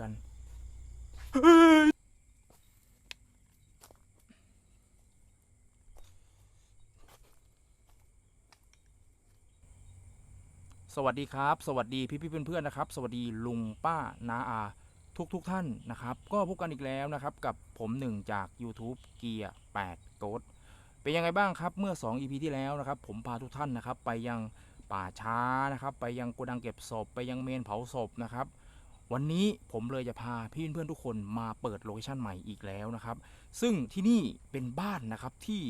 กัน สวัสดีครับ สวัสดีพี่พี่ๆเพื่อนๆนะครับ สวัสดีลุงป้านาอา ทุกทุกๆท่านนะครับ ก็พบกันอีกแล้วนะครับ กับผมหนึ่งจาก YouTube เกียร์8 g o ดเป็นยังไงบ้างครับ เมื่อ 2 EP ที่แล้วนะครับ ผมพาทุกท่านนะครับ ไปยังป่าช้านะครับ ไปยังโกดังเก็บศพ ไปยังเมนเผาศพนะครับ วันนี้ผมเลยจะพาพี่เพื่อนทุกคนมาเปิดโลเคชั่นใหม่อีกแล้วนะครับ ซึ่งที่นี่เป็นบ้านนะครับที่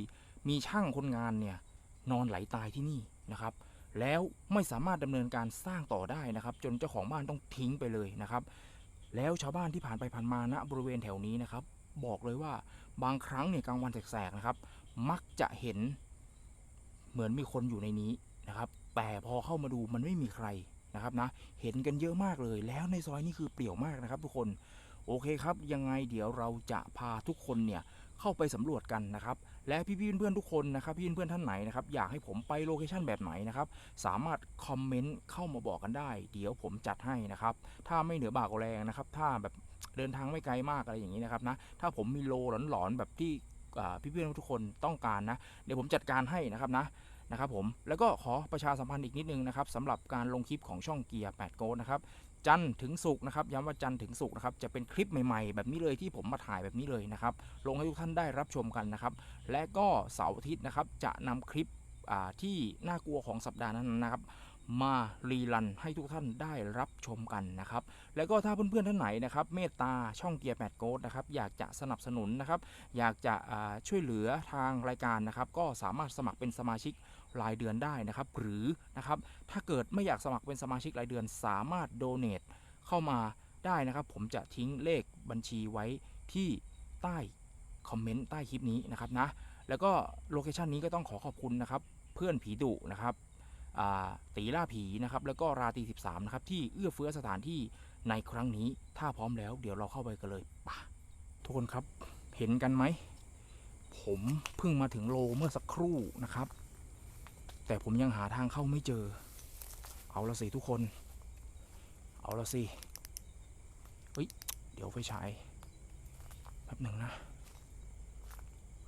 มีช่างคนงานเนี่ยนอนไหลตายที่นี่นะครับ แล้วไม่สามารถดำเนินการสร้างต่อได้นะครับ จนเจ้าของบ้านต้องทิ้งไปเลยนะครับ แล้วชาวบ้านที่ผ่านไปผ่านมาณบริเวณแถวนี้นะครับ บอกเลยว่าบางครั้งเนี่ยกลางวันแสกๆนะครับ มักจะเห็นเหมือนมีคนอยู่ในนี้นะครับ แต่พอเข้ามาดูมันไม่มีใคร นะครับนะเห็นกันเยอะมากเลยแล้วในซอยนี้คือเปลี่ยวมากนะครับ ทุกคนโอเคครับยังไงเดี๋ยวเราจะพาทุกคนเนี่ยเข้าไปสำรวจกันนะครับและพี่ๆเพื่อนๆทุกคนนะครับพี่เพื่อนๆท่านไหนนะครับอยากให้ผมไปโลเคชันแบบไหนนะครับสามารถคอมเมนต์เข้ามาบอกกันได้ เดี๋ยวผมจัดให้นะครับถ้าไม่เหนือบากาแรงนะครับถ้าแบบเดินทางไม่ไกลมากอะไรอย่างนี้นะครับนะถ้าผมมีโลหลอนๆแบบที่พี่เพื่อนทุกคนต้องการนะเดี๋ยวผมจัดการให้นะครับนะ นะครับผมแล้วก็ขอประชาสัมพันธ์อีกนิดนึงนะครับสำหรับการลงคลิปของช่องเกียร์8โกนะครับจันถึงศุกนะครับย้ำว่าจันถึงศุกนะครับจะเป็นคลิปใหม่ๆ แบบนี้เลยที่ผมมาถ่ายแบบนี้เลยนะครับลงให้ทุกท่านได้รับชมกันนะครับและก็เสาร์อาทิตย์นะครับจะนำคลิปที่น่ากลัวของสัปดาห์นั้นนะครับมารีรันให้ทุกท่านได้รับชมกันนะครับ แล้วก็ถ้าเพื่อนๆท่านไหนนะครับเมตตาช่องเกียร์8โกดนะครับอยากจะสนับสนุนนะครับ อยากจะช่วยเหลือทางรายการนะครับ ก็สามารถสมัครเป็นสมาชิก รายเดือนได้นะครับ หรือนะครับถ้าเกิดไม่อยากสมัครเป็นสมาชิกรายเดือนสามารถโดเน a t เข้ามาได้นะครับ ผมจะทิ้งเลขบัญชีไว้ที่ใต้คอมเมนต์ใต้คลิปนี้นะครับนะแล้วก็โลเคชันนี้ก็ต้องขอขอบคุณนะครับ เพื่อนผีดุนะครับตีล่าผีนะครับ แล้วก็ราตรี13 นะครับ ที่เอื้อเฟื้อสถานที่ในครั้งนี้ ถ้าพร้อมแล้วเดี๋ยวเราเข้าไปกันเลยป่ะทุกคนครับ เห็นกันไหม ผมเพิ่งมาถึงโลเมื่อสักครู่นะครับ แต่ผมยังหาทางเข้าไม่เจอ เอาละสิทุกคน เอาละสิ เฮ้ย เดี๋ยวไฟฉายแป๊บหนึ่งนะ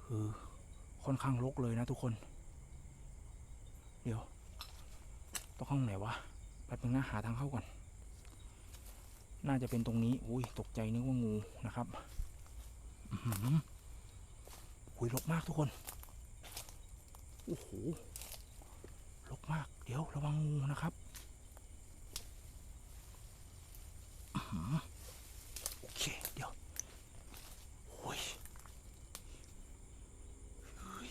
คือค่อนข้างรกเลยนะทุกคน เดี๋ยว ต้องห้องไหนวะ แป๊บหนึงนะหาทางเข้าก่อน น่าจะเป็นตรงนี้ อุ้ย ตกใจนึกว่างูนะครับอุ้ยรกมากทุกคน โอ้โห รกมาก เดี๋ยวระวังงูนะครับโอเค เดี๋ยวโอ้ยเฮ้ย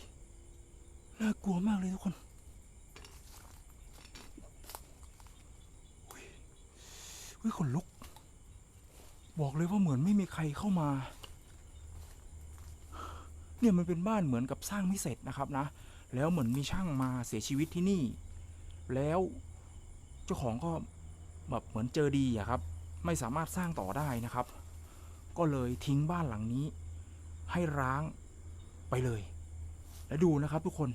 น่ากลัวมากเลยทุกคนเฮ้ยเฮ้ยขนลุก บอกเลยว่าเหมือนไม่มีใครเข้ามา เนี่ยมันเป็นบ้านเหมือนกับสร้างไม่เสร็จนะครับนะ แล้วเหมือนมีช่างมาเสียชีวิตที่นี่ แล้วเจ้าของก็แบบเหมือนเจอดีอะครับ ไม่สามารถสร้างต่อได้นะครับ ก็เลยทิ้งบ้านหลังนี้ ให้ร้างไปเลย และดูนะครับทุกคน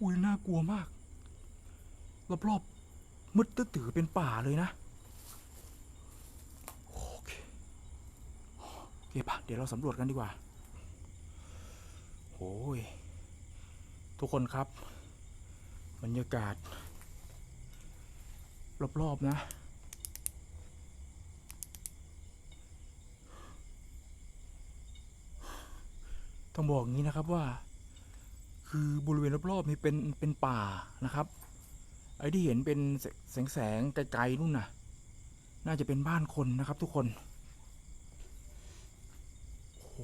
อุ้ยน่ากลัวมากรอบๆมืดตื้อเป็นป่าเลยนะโอเคโอเคปะเดี๋ยวเราสำรวจกันดีกว่าโอ้ย ทุกคนครับ บรรยากาศ รอบ ๆ นะ ต้องบอกอย่างนี้นะครับว่า คือบริเวณรอบๆนี่เป็นเป็นป่านะครับ ไอ้ที่เห็นเป็นแสงแสงไกลๆนู่นน่ะ น่าจะเป็นบ้านคนนะครับทุกคนโอ้โห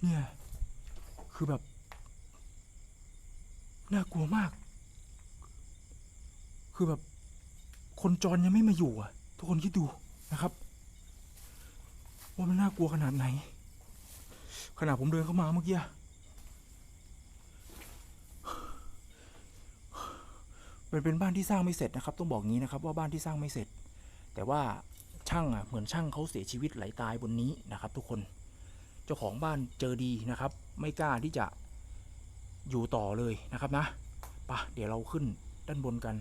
เนี่ย คือแบบ น่ากลัวมาก คือแบบ คนจรยังไม่มาอยู่อะ ทุกคนคิดดูนะครับ ว่ามันน่ากลัวขนาดไหนขณะผมเดินเข้ามาเมื่อกี้เป็นเป็นบ้านที่สร้างไม่เสร็จนะครับ ต้องบอกงี้นะครับ ว่าบ้านที่สร้างไม่เสร็จ แต่ว่าช่างอะเหมือนช่างเขาเสียชีวิตไหลตายบนนี้นะครับ ทุกคน เจ้าของบ้านเจอดีนะครับ ไม่กล้าที่จะ อยู่ต่อเลยนะครับนะปะเดี๋ยวเราขึ้นด้านบนกัน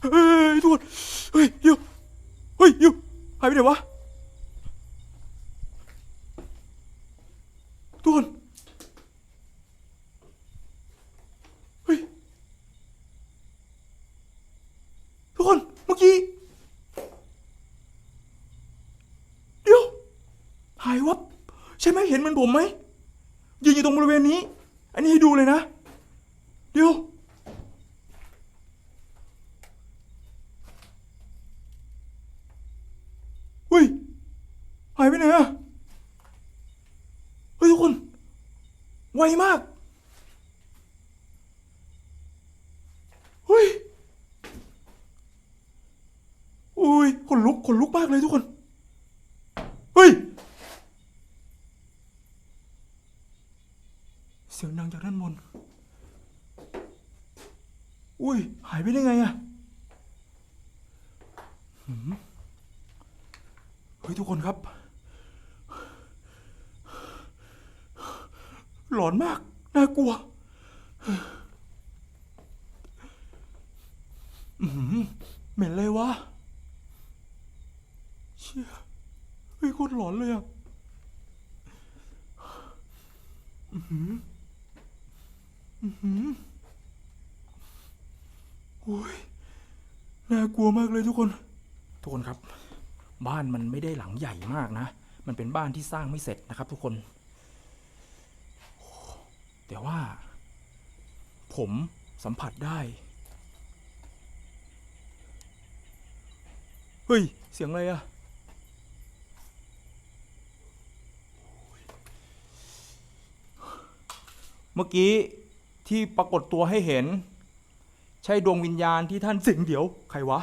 เฮ้ยทุกคนเฮ้ยเดียวฮ้ยยูหายไปไหนวะทุกคนเฮ้ยทุกคนเมื่อกี้เดี๋ยวหายวับใช่ไหมเห็นมันผมไหมยืนอยู่ตรงบริเวณนี้ อันนี้ให้ดูเลยนะ เดี๋ยว เฮ้ย หายไปไหนอะเฮ้ยทุกคน ไวมาก เฮ้ย อุ้ยขนลุกขนลุกมากเลยทุกคน เฮ้ย เสียงดังจากด้านบน อุ้ย หาย ไปได้ไงอะเฮ้ยทุกคนครับ หลอนมาก น่ากลัวอืมเหม็นเลยวะ เชี่ยเฮ้ยโคตรหลอนเลยอะอือหืออือหือ โอ้ยน่ากลัวมากเลยทุกคน ทุกคนครับ บ้านมันไม่ได้หลังใหญ่มากนะ มันเป็นบ้านที่สร้างไม่เสร็จนะครับ ทุกคน แต่ว่า ผมสัมผัสได้ เฮ้ย เสียงอะไรอะเมื่อกี้ที่ปรากฏตัวให้เห็น ใช่ดวงวิญญาณที่ท่านสิงเดี๋ยว ใครวะ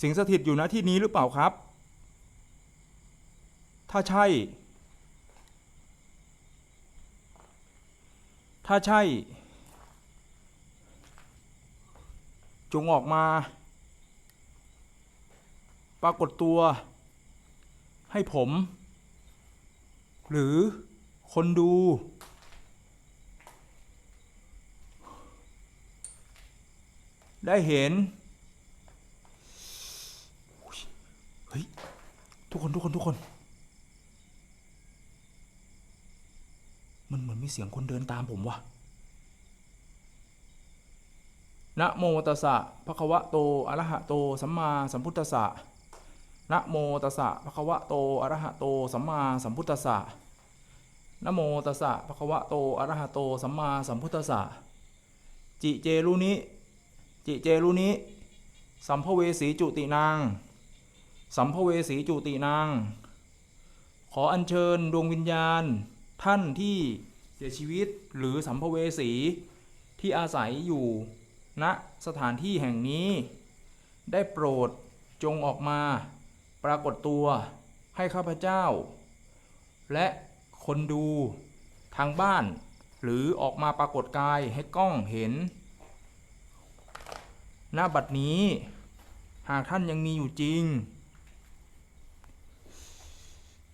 สิงสถิตอยู่ณที่นี้หรือเปล่าครับ ถ้าใช่ ถ้าใช่ จงออกมา ปรากฏตัว ให้ผม หรือคนดู ได้เห็นเฮ้ยทุกคนทุกคนทุกคน มันเหมือนมีเสียงคนเดินตามผมวะนะโมตัสสะภะคะวะโตอะระหะโตสัมมาสัมพุทธัสสะนะโมตัสสะภะคะวะโตอะระหะโตสัมมาสัมพุทธัสสะนะโมตัสสะภะคะวะโตอะระหะโตสัมมาสัมพุทธัสสะจิเจรุนิ จิเจรุนิ สัมภเวสีจุตินาง สัมภเวสีจุตินาง ขออัญเชิญดวงวิญญาณ ท่านที่เสียชีวิตหรือสัมภเวสีที่อาศัยอยู่ณสถานที่แห่งนี้ ได้โปรดจงออกมา ปรากฏตัวให้ข้าพเจ้า และคนดูทางบ้าน หรือออกมาปรากฏกายให้กล้องเห็น หน้าบัดนี้ หากท่านยังมีอยู่จริง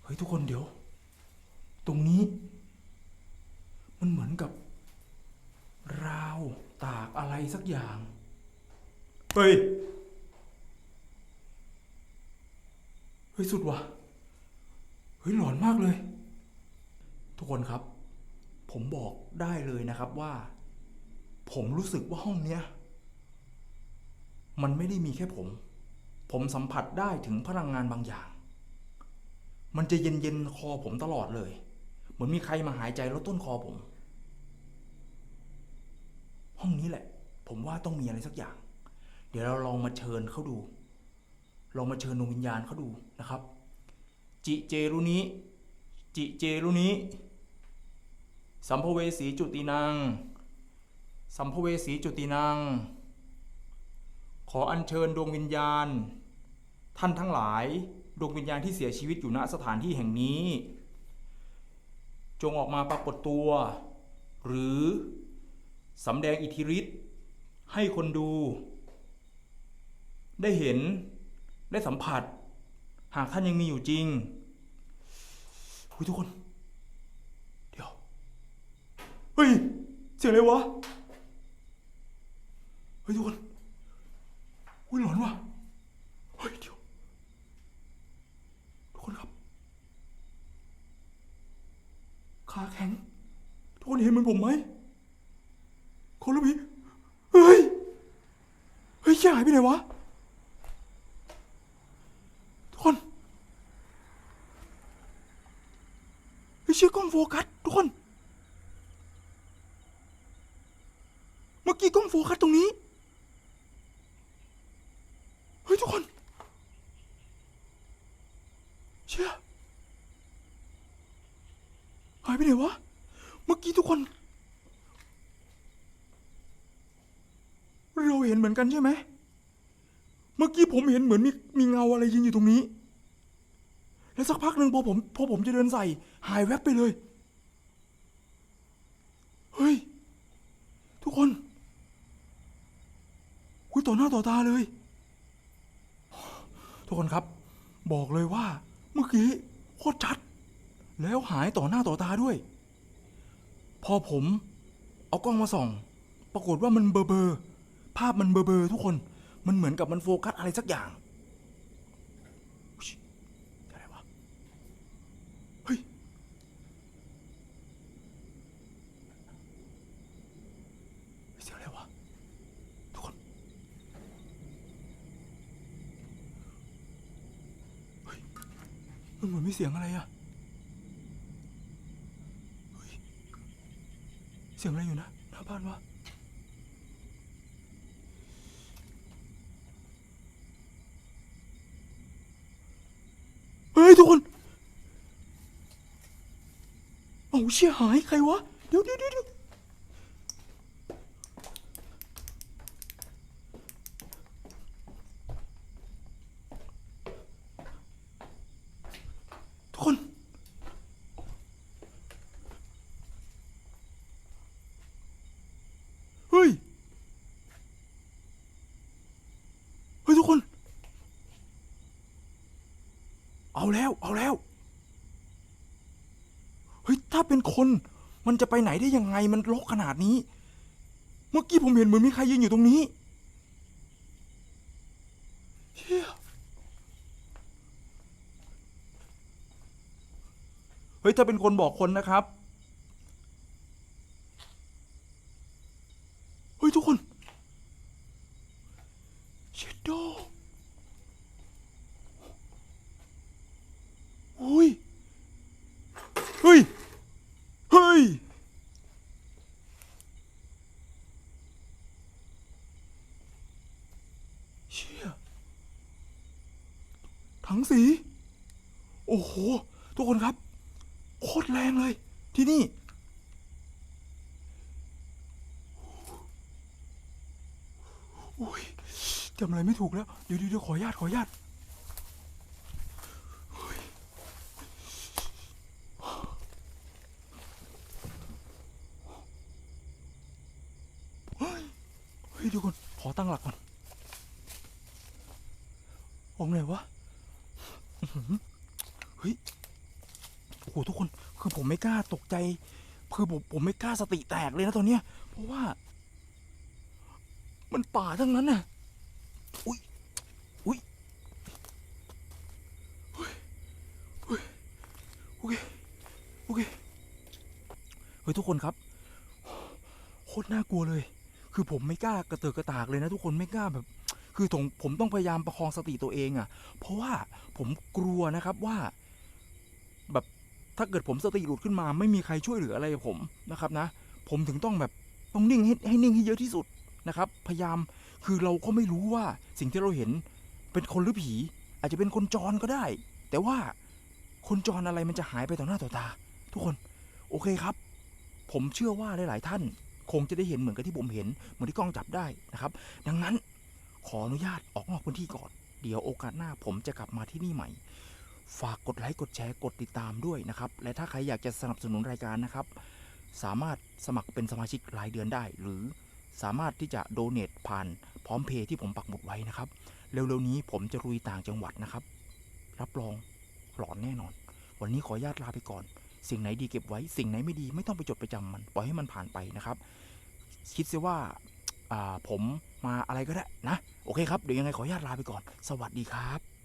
เฮ้ย ทุกคนเดี๋ยว ตรงนี้ มันเหมือนกับ ราวตากอะไรสักอย่าง เฮ้ย เฮ้ย สุดว่ะ เฮ้ย หลอนมากเลย ทุกคนครับ ผมบอกได้เลยนะครับว่า ผมรู้สึกว่าห้องเนี้ย มันไม่ได้มีแค่ผม ผมสัมผัสได้ถึงพลังงานบางอย่าง มันจะเย็นเย็นๆคอผมตลอดเลย เหมือนมีใครมาหายใจลดต้นคอผม ห้องนี้แหละ ผมว่าต้องมีอะไรสักอย่าง เดี๋ยวเราลองมาเชิญเขาดู ลองมาเชิญดวงวิญญาณเขาดูนะครับ จิเจรุนิจิเจรุนิสัมภเวสีจุตินังสัมภเวสีจุตินัง ขออัญเชิญดวงวิญญาณ ท่านทั้งหลายดวงวิญญาณที่เสียชีวิตอยู่ณสถานที่แห่งนี้ จงออกมาปรากฏตัว หรือสำแดงอิทธิฤทธิ์ให้คนดู ได้เห็นได้สัมผัส หากท่านยังมีอยู่จริงหุยทุกคน เดี๋ยว เฮ้ย เสียงอะไรวะ เฮ้ยทุกคน อุ้ยหลอนว่ะ เฮ้ยเดี๋ยวทุกคนครับ ขาแข็ง ทุกคนเห็นเหมือนผมไหมคนละพี่เฮ้ย เฮ้ยหายไปไหนวะ ทุกคนเฮ้ยเชื่อกล้องโฟกัสทุกคน ไปไหนวะ เมื่อกี้ทุกคน เราเห็นเหมือนกันใช่ไหม เมื่อกี้ผมเห็นเหมือนมีมีเงาอะไรยืนอยู่ตรงนี้ แล้วสักพักหนึ่งพอผมพอผมจะเดินใส่ หายแวบไปเลย เฮ้ย ทุกคนคุยต่อหน้าต่อตาเลย ทุกคนครับ บอกเลยว่า เมื่อกี้โคตรชัด แล้วหายต่อหน้าต่อตาด้วย พอผม เอากล้องมาส่อง ปรากฏว่ามันเบลอเบลอภาพมันเบลอเบลอทุกคนมันเหมือนกับมันโฟกัสอะไรสักอย่างอุ๊ยอะไรวะเฮ้ยเสียงอะไรวะทุกคนเฮ้ยมันเหมือนมีเสียงอะไรอะเฮ้ย เสียงอะไรอยู่นะหน้าบ้านวะเฮ้ยทุกคนเอาเชี่ยหายใครวะ เดี๋ยวเดี๋ยวเดี๋ยวเดี๋ยวทุกคน เฮ้ย เฮ้ย ทุกคน เอาแล้ว เอาแล้ว เฮ้ย ถ้าเป็นคน มันจะไปไหนได้ยังไง มันรกขนาดนี้ เมื่อกี้ผมเห็นเหมือนมีใครยืนอยู่ตรงนี้เฮียเฮ้ย ถ้าเป็นคนบอกคนนะครับ เฮ้ย ทุกคน เชดโด อุ้ย เฮ้ย เฮ้ย เชี่ย ถัง สี โอ้โห ทุกคนครับ โคตรแรงเลย ที่นี่ อุ้ยจำอะไรไม่ถูกแล้ว เดี๋ยวเดี๋ยวขออนุญาตขออนุญาต เฮ้ยเดี๋ยวก่อนขอตั้งหลักก่อนองค์ไหนวะอื้อหือเฮ้ย โอ้โหทุกคน คือผมไม่กล้าตกใจ คือ ผมผมไม่กล้าสติแตกเลยนะตอนเนี้ย เพราะว่า มันป่าทั้งนั้นน่ะ อุ้ยอุ้ยเฮ้ยเฮ้ยโอเคโอเคเฮ้ยทุกคนครับโคตรน่ากลัวเลย คือผมไม่กล้ากระเตือกกระตากเลยนะทุกคนไม่กล้าแบบ คือผมผมต้องพยายามประคองสติตัวเองอะ่ะ เพราะว่าผมกลัวนะครับว่า ถ้าเกิดผมสติหลุดขึ้นมาไม่มีใครช่วยเหลืออะไรผมนะครับนะ ผมถึงต้องแบบต้องนิ่งให้ให้นิ่งให้เยอะที่สุดนะครับ พยายามคือเราก็ไม่รู้ว่าสิ่งที่เราเห็นเป็นคนหรือผี อาจจะเป็นคนจรก็ได้ แต่ว่าคนจรอะไรมันจะหายไปต่อหน้าต่อตา ทุกคนโอเคครับ ผมเชื่อว่าหลาย ๆ ท่าน คงจะได้เห็นเหมือนกับที่ผมเห็นเหมือนที่กล้องจับได้นะครับ ดังนั้นขออนุญาตออกนอกพื้นที่ก่อน เดี๋ยวโอกาสหน้าผมจะกลับมาที่นี่ใหม่ ฝากกดไลค์กดแชร์กดติดตามด้วยนะครับ และถ้าใครอยากจะสนับสนุนรายการนะครับ สามารถสมัครเป็นสมาชิกรายเดือนได้ หรือสามารถที่จะโดเน a ผ่านพร้อมเพย์ที่ผมปักหมุดไว้นะครับ เร็วๆนี้ผมจะลุยต่างจังหวัดนะครับ รับรองหลอนแน่นอน วันนี้ขออนุญาตลาไปก่อน สิ่งไหนดีเก็บไว้ สิ่งไหนไม่ดีไม่ต้องไปจดไปจำมัน ปล่อยให้มันผ่านไปนะครับ คิดเสียว่าอ่าผมมาอะไรก็ได้นะ โอเคครับ เดี๋ยวยังไงขออนุญาตลาไปก่อน สวัสดีครับ